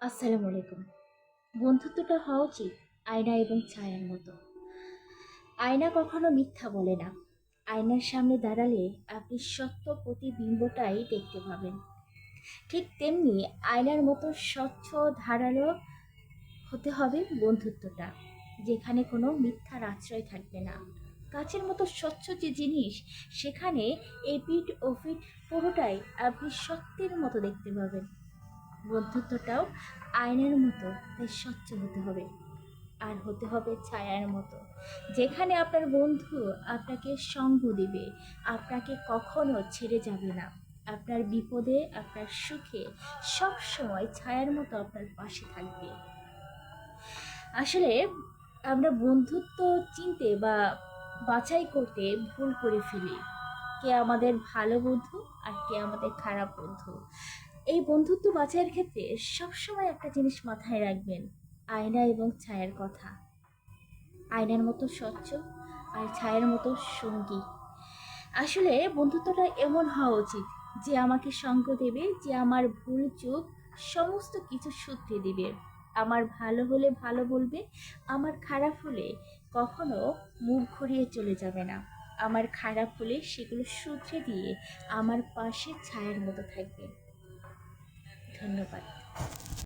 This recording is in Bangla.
আসসালামু আলাইকুম। বন্ধুত্বটা হওয়া উচিত আয়না এবং ছায়ার মতো। আয়না কখনো মিথ্যা বলে না। আয়নার সামনে দাঁড়ালে আপনি সত্য প্রতিবিম্বটাই দেখতে পাবেন। ঠিক তেমনি আয়নার মতো স্বচ্ছ ধারালো হতে হবে বন্ধুত্বটা, যেখানে কোনো মিথ্যার আশ্রয় থাকবে না। কাচের মতো স্বচ্ছ যে জিনিস, সেখানে এপিট ওপিট পুরোটাই আপনি সত্যের মতো দেখতে পাবেন। বন্ধুত্বটাও আয়নার মতো, তাই স্বচ্ছ হতে হবে। আর হতে হবে ছায়ার মতো। যেখানে আপনার বন্ধু আপনাকে সঙ্গ দিবে, আপনাকে কখনো ছেড়ে যাবে না। আপনার বিপদে, আপনার সুখে সব সময় ছায়ার মতো আপনার পাশে থাকবে। আসলে আমরা বন্ধুত্ব চিনতে বা বাছাই করতে ভুল করে ফেলি। কে আমাদের ভালো বন্ধু আর কে আমাদের খারাপ বন্ধু। এই বন্ধুত্ব বাছাইয়ের ক্ষেত্রে সবসময় একটা জিনিস মাথায় রাখবেন, আয়না এবং ছায়ার কথা। আয়নার মতো স্বচ্ছ আর ছায়ার মতো সঙ্গী। আসলে বন্ধুত্বটা এমন হওয়া উচিত যে আমাকে সঙ্গ দেবে, যে আমার ভুল চুপ সমস্ত কিছু শুধরে দিবে। আমার ভালো হলে ভালো বলবে, আমার খারাপ হলে কখনো মুখ ঘুরিয়ে চলে যাবে না। আমার খারাপ হলে সেগুলো শুধরে দিয়ে আমার পাশে ছায়ার মতো থাকবে। ধন্যবাদ।